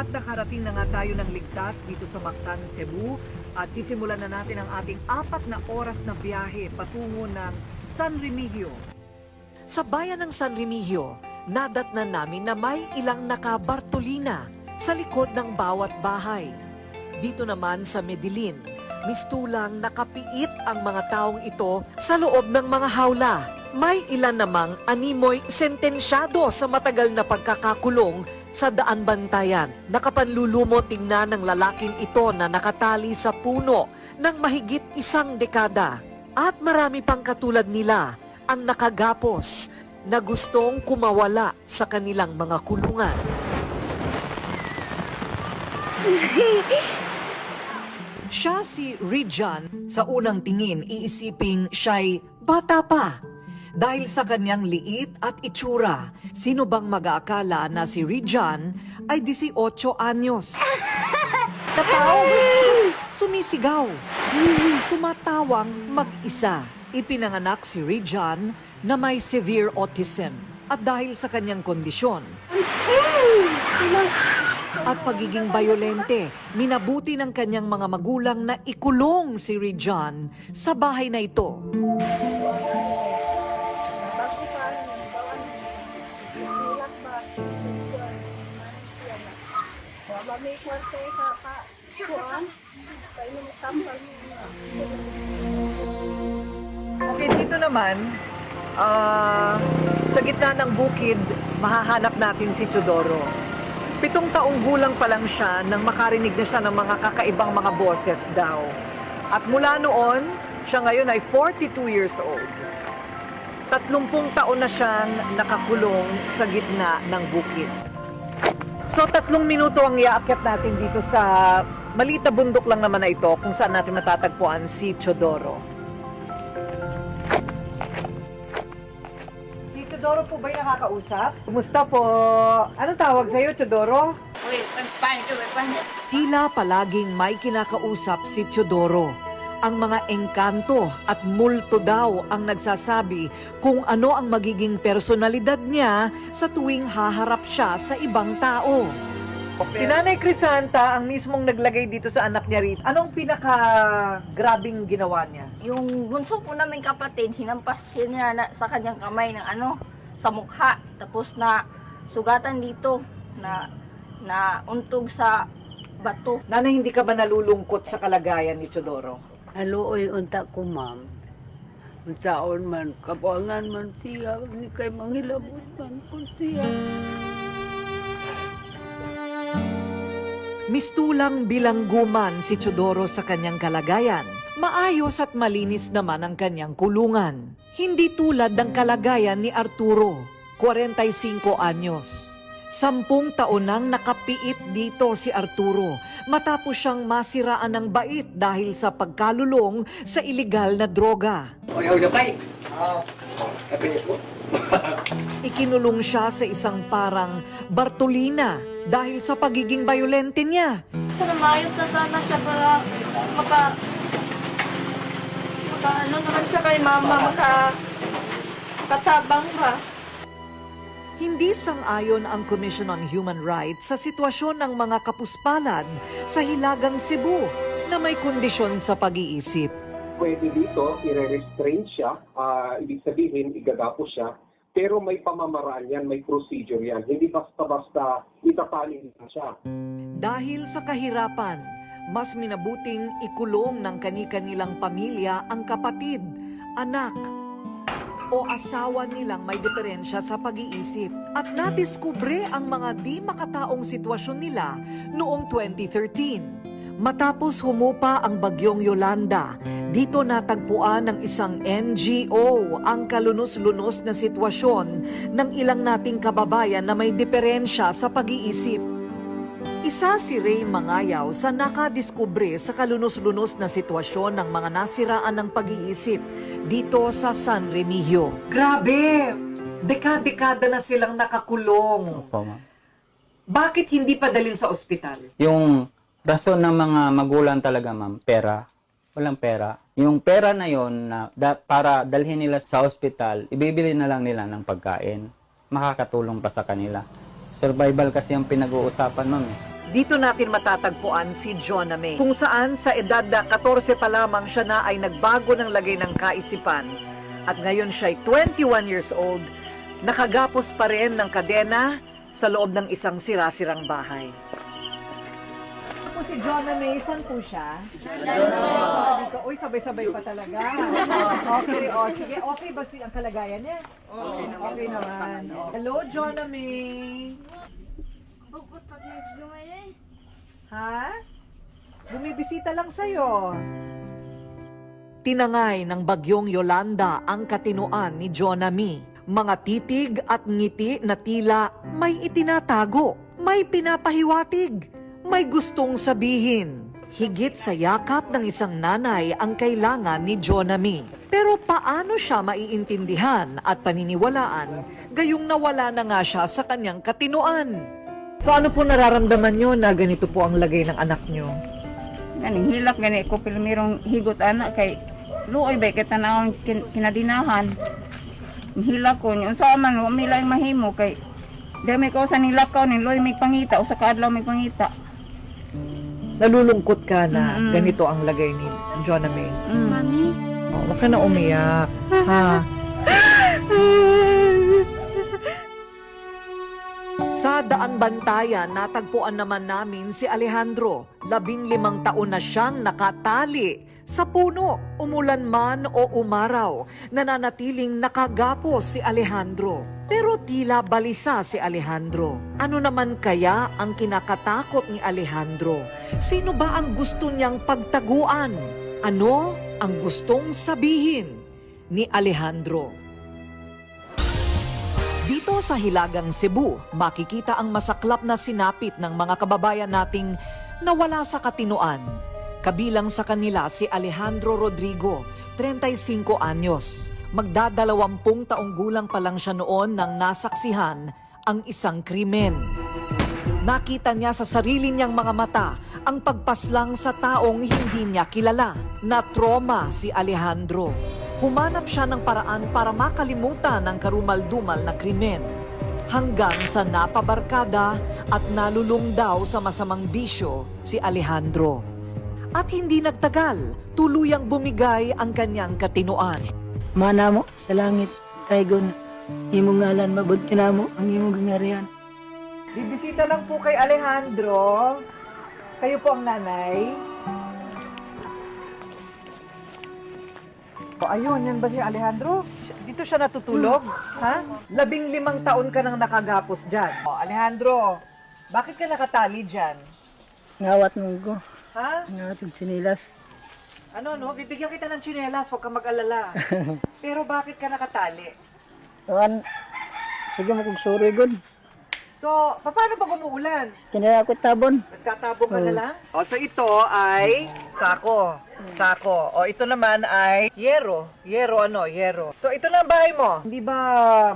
At nakarating na nga tayo ng ligtas dito sa Mactan, Cebu at sisimulan na natin ang ating apat na oras na biyahe patungo ng San Remigio. Sa bayan ng San Remigio, nadatnan namin na may ilang nakabartolina sa likod ng bawat bahay. Dito naman sa Medellin, mistulang nakapiit ang mga taong ito sa loob ng mga hawla. May ilan namang animoy sentensyado sa matagal na pagkakakulong sa daan bantayan. Nakapanlulumo tingnan ng lalaking ito na nakatali sa puno ng mahigit isang dekada. At marami pang katulad nila ang nakagapos na gustong kumawala sa kanilang mga kulungan. Siya si Rijan, sa unang tingin iisiping siya'y bata pa. Dahil sa kanyang liit at itsura, sino bang mag-aakala na si Rijan ay 18 anyos? Tataw, sumisigaw, tumatawang mag-isa. Ipinanganak si Rijan na may severe autism at dahil sa kanyang kondisyon, at pagiging bayolente, minabuti ng kanyang mga magulang na ikulong si Rijan sa bahay na ito. Kwarte ka ka, kuwan, kayo mo na. Okay, dito naman, ah, sa gitna ng bukid, mahahanap natin si Chodoro. Pitong taong gulang pa lang siya nang makarinig na siya ng mga kakaibang mga boses daw. At mula noon, siya ngayon ay 42 years old. Tatlumpung taon na siyang nakakulong sa gitna ng bukid. So tatlong minuto ang iaakyat natin dito sa maliit na bundok lang naman na ito kung saan natin matatagpuan si Chodoro. Si Chodoro po ba yung nakakausap? Kumusta po? Ano tawag sa'yo, Chodoro? Tila palaging may kinakausap si Teodoro. Ang mga engkanto at multo daw ang nagsasabi kung ano ang magiging personalidad niya sa tuwing haharap siya sa ibang tao. Si Nanay Crisanta ang mismong naglagay dito sa anak niya rito. Anong pinaka-grabing ginawa niya? Yung bunso po namin kapatid, hinampas siya niya na, sa kanyang kamay ng ano, sa mukha. Tapos na sugatan dito na na untog sa bato. Nanay, hindi ka ba nalulungkot sa kalagayan ni Teodoro? Haluoy unta ko ma'am. Unsaon man, kabuangan man siya, ni kay manghilabot man ko siya. Mistulang bilangguman si Chodoro sa kanyang kalagayan. Maayos at malinis naman ang kanyang kulungan. Hindi tulad ng kalagayan ni Arturo, 45 anyos. Sampung taon nang nakapiit dito si Arturo matapos siyang masiraan ng bait dahil sa pagkalulong sa iligal na droga. Ikinulong siya sa isang parang Bartolina dahil sa pagiging bayolente niya. Sana maayos na sana siya para maka maka ano naman siya kay mama, maka katabang ba? Hindi sang-ayon ang Commission on Human Rights sa sitwasyon ng mga kapuspalad sa Hilagang Cebu na may kondisyon sa pag-iisip. pwede dito, i-restrain siya, ah, ibig sabihin, igagapo siya, pero may pamamaraan yan, may procedure yan. Hindi basta-basta itapanin lang siya. Dahil sa kahirapan, mas minabuting ikulong ng kani-kanilang pamilya ang kapatid, anak, o asawa nilang may diferensya sa pag-iisip at nadiskubre ang mga di makataong sitwasyon nila noong 2013. Matapos humupa ang bagyong Yolanda, dito natagpuan ng isang NGO ang kalunos-lunos na sitwasyon ng ilang nating kababayan na may diferensya sa pag-iisip. Isa si Ray Mangayaw sa nakadiskubre sa kalunos-lunos na sitwasyon ng mga nasiraan ng pag-iisip dito sa San Remigio. Grabe! Dekada-dekada na silang nakakulong. Opo, ma'am. Bakit hindi padalin sa ospital? Yung rason ng mga magulang talaga, ma'am, pera. Walang pera. Yung pera na yon na da- para dalhin nila sa ospital, ibibili na lang nila ng pagkain. Makakatulong pa sa kanila. Survival kasi ang pinag-uusapan, ma'am. eh. Dito natin matatagpuan si John May, kung saan sa edad na 14 pa lamang siya na ay nagbago ng lagay ng kaisipan. At ngayon siya ay 21 years old, nakagapos pa rin ng kadena sa loob ng isang sirasirang bahay. Po si John May, saan po siya? Dito. Uy, sabay-sabay pa talaga. Okay, o sige. Okay ba si ang kalagayan niya? Okay, okay naman. Hello, John May. Ha? Bumibisita lang sa'yo. Tinangay ng bagyong Yolanda ang katinoan ni Jonami. Mga titig at ngiti na tila may itinatago, may pinapahiwatig, may gustong sabihin. Higit sa yakap ng isang nanay ang kailangan ni Jonami. Pero paano siya maiintindihan at paniniwalaan gayong nawala na nga siya sa kanyang katinoan? So ano po nararamdaman nyo na ganito po ang lagay ng anak nyo? Ganing hilak gani ko pilmirong higot anak kay luoy ba kita na akong kin, kinadinahan. Hilak ko yun sa man wa mi lang mahimo kay dami ko sa nilakaw ni luoy may pangita o sa kaadlaw may pangita. Nalulungkot ka na Mm-mm. ganito ang lagay ni Jonah May. Mm. Oh, huwag ka na umiyak. Ha? Sa daan bantayan, natagpuan naman namin si Alejandro. Labing limang taon na siyang nakatali sa puno. Umulan man o umaraw, nananatiling nakagapos si Alejandro. Pero tila balisa si Alejandro. Ano naman kaya ang kinakatakot ni Alejandro? Sino ba ang gusto niyang pagtaguan? Ano ang gustong sabihin ni Alejandro? Dito sa Hilagang Cebu, makikita ang masaklap na sinapit ng mga kababayan nating nawala sa katinoan. Kabilang sa kanila si Alejandro Rodrigo, 35 anyos. Magdadalawampung taong gulang pa lang siya noon nang nasaksihan ang isang krimen. Nakita niya sa sarili niyang mga mata ang pagpaslang sa taong hindi niya kilala. Na trauma si Alejandro. Humanap siya ng paraan para makalimutan ang karumal-dumal na krimen. Hanggang sa napabarkada at nalulung daw sa masamang bisyo si Alejandro. At hindi nagtagal, tuluyang bumigay ang kanyang katinoan. Mana mo sa langit, Taygon, imong ngalan mabot na mo ang imong gangarihan. Bibisita lang po kay Alejandro. Kayo po ang nanay. O ayun, yan ba si Alejandro? Dito siya natutulog? Ha? Labing limang taon ka nang nakagapos dyan. O Alejandro, bakit ka nakatali dyan? Ngawat mo ko, Ha? ngawat og sinilas. Ano no? Bibigyan kita ng tsinelas, huwag ka mag-alala. Pero bakit ka nakatali? Tuan, sige mo kong sorry good. So, paano pag umuulan? Kinaya ako tabon. Nagtatabong ka na Oo. lang? O, so ito ay sako. Sako. O, ito naman ay yero. Yero ano? Yero. So, ito na ang bahay mo. Hindi ba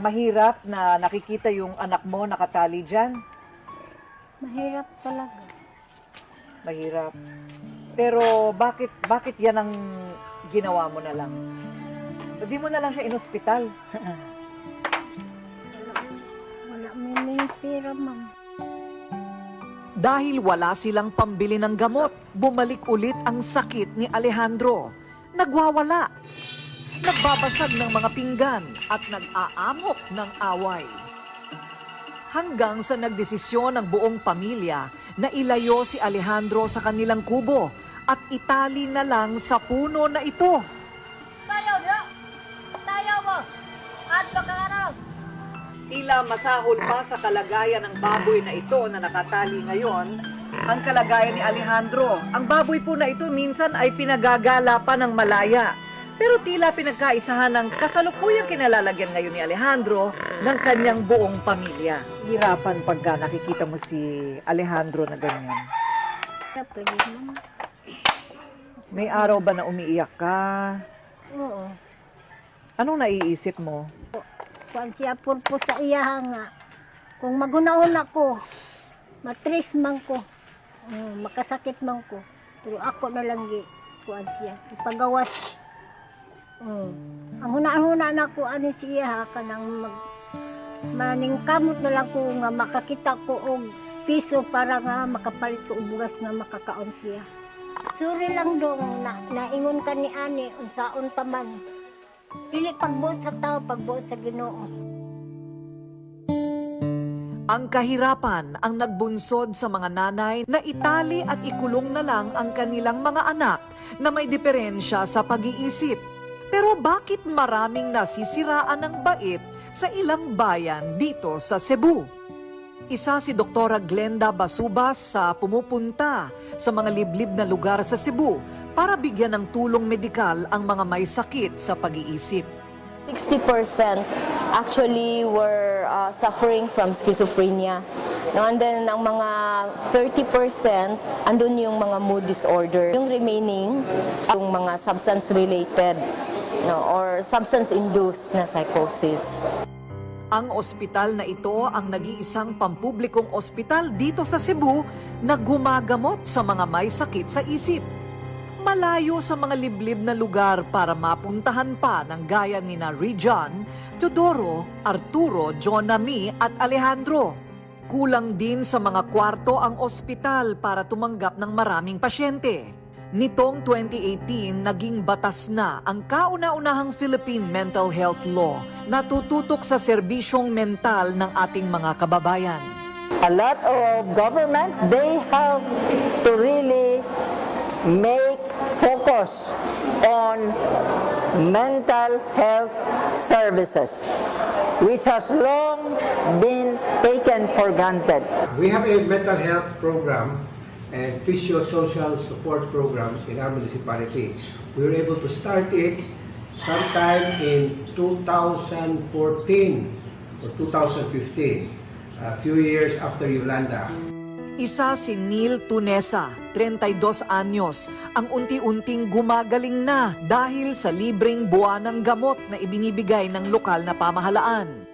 mahirap na nakikita yung anak mo nakatali dyan? Mahirap talaga. Mahirap. Pero bakit bakit yan ang ginawa mo na lang? Hindi mo na lang siya inospital. may pera, ma'am. Dahil wala silang pambili ng gamot, bumalik ulit ang sakit ni Alejandro. Nagwawala. Nagbabasag ng mga pinggan at nag-aamok ng away. Hanggang sa nagdesisyon ng buong pamilya na ilayo si Alejandro sa kanilang kubo at itali na lang sa puno na ito. Tila masahol pa sa kalagayan ng baboy na ito na nakatali ngayon ang kalagayan ni Alejandro. Ang baboy po na ito minsan ay pinagagala pa ng malaya. Pero tila pinagkaisahan ng kasalukuyang kinalalagyan ngayon ni Alejandro ng kanyang buong pamilya. Hirapan pagka nakikita mo si Alejandro na ganyan. May araw ba na umiiyak ka? Oo. Anong naiisip mo? Kuan siya purpo sa iya nga. Kung magunahon ako, matris man ko, mm, makasakit man ko. Pero ako na lang gi, kuan siya, ipagawas. Mm. Ang huna-huna na ko ani siya ha, kanang mag maningkamot na lang ko nga makakita ko og piso para nga makapalit ko og bugas nga makakaon siya. Suri lang dong na naingon ka ni ani unsaon pa man. Dili pagbuot sa tao, pagbuot sa Ginoo. Ang kahirapan ang nagbunsod sa mga nanay na itali at ikulong na lang ang kanilang mga anak na may diferensya sa pag-iisip. Pero bakit maraming nasisiraan ng bait sa ilang bayan dito sa Cebu? Isa si Doktora Glenda Basubas sa pumupunta sa mga liblib na lugar sa Cebu para bigyan ng tulong medikal ang mga may sakit sa pag-iisip. 60% actually were uh, suffering from schizophrenia. No, and then ang mga 30% andun yung mga mood disorder. Yung remaining yung mga substance related no, or substance induced na psychosis. Ang ospital na ito ang nag-iisang pampublikong ospital dito sa Cebu na gumagamot sa mga may sakit sa isip. Malayo sa mga liblib na lugar para mapuntahan pa ng gaya ni na Rijan, Teodoro, Arturo, Jonami at Alejandro. Kulang din sa mga kwarto ang ospital para tumanggap ng maraming pasyente. Nitong 2018, naging batas na ang kauna-unahang Philippine Mental Health Law na tututok sa serbisyong mental ng ating mga kababayan. a lot of governments they have to really make focus on mental health services which has long been taken for granted We have a mental health program and physio-social support program in our municipality. We were able to start it sometime in 2014 or 2015, a few years after Yolanda. Isa si Neil Tunesa, 32 anyos, ang unti-unting gumagaling na dahil sa libreng buwanang gamot na ibinibigay ng lokal na pamahalaan.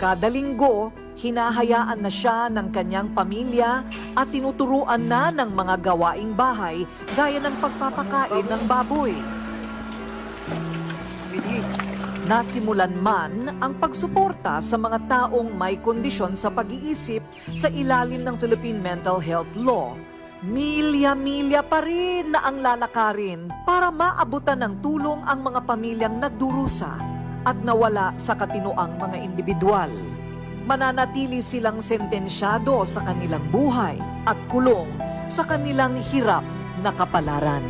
Kada linggo, hinahayaan na siya ng kanyang pamilya at tinuturuan na ng mga gawaing bahay gaya ng pagpapakain ng baboy. Nasimulan man ang pagsuporta sa mga taong may kondisyon sa pag-iisip sa ilalim ng Philippine Mental Health Law. Milya-milya pa rin na ang lalakarin para maabutan ng tulong ang mga pamilyang nagdurusa at nawala sa katinoang mga individual. Mananatili silang sentensyado sa kanilang buhay at kulong sa kanilang hirap na kapalaran.